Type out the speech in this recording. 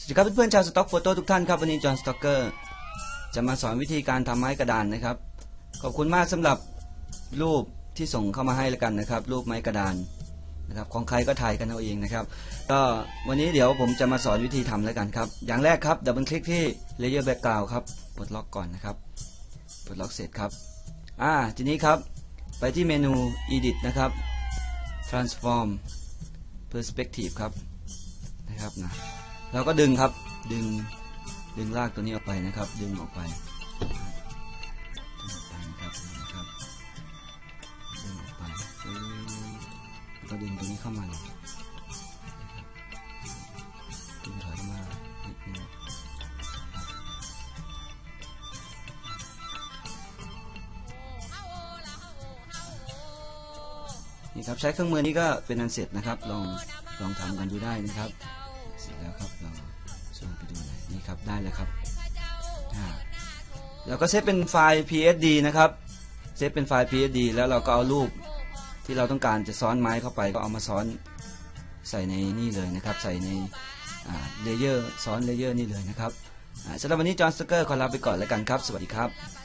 สวัสดีครับเพื่อนๆชาวสต็อกโฟโต้ทุกท่านครับวันนี้จอห์นสต็อกเกอร์จะมาสอนวิธีการทำไม้กระดานนะครับ ขอบคุณมากสำหรับรูปที่ส่งเข้ามาให้แล้วกันนะครับ รูปไม้กระดานนะครับของใครก็ถ่ายกันเอาเองนะครับ ก็วันนี้เดี๋ยวผมจะมาสอนวิธีทำแล้วกันครับ อย่างแรกครับดับเบิลคลิกที่ Layer Background ครับปลดล็อกก่อนนะครับปลดล็อกเสร็จครับอ่าทีนี้ครับไปที่เมนู Edit นะครับ Transform Perspective ครับนะครับนะ เราก็ดึงครับดึงดึงรากตัวนี้ออกไปนะครับ ดึงออกไปดึงออกไปแล้วดึงตัวนี้เข้ามาดึงถอยมานิดนึงนี่ครับใช้เครื่องมือนี้ก็เป็นอันเสร็จนะครับ ลองลองทำกันดูได้นะครับ เสร็จแล้วครับเราซูมไปดูหน่อยนี่ครับได้แล้วครับอ่าเราก็เซฟเป็นไฟล์ PSD นะครับเซฟเป็นไฟล์ PSD แล้วเราก็เอารูปที่เราต้องการจะซ้อนไม้เข้าไปก็เอามาซ้อนใส่ในนี่เลยนะครับ ใส่ในเลเยอร์ซ้อนเลเยอร์นี่เลยนะครับสำหรับวันนี้จอห์นสเกอร์ขอลาไปก่อนแล้วกันครับ สวัสดีครับ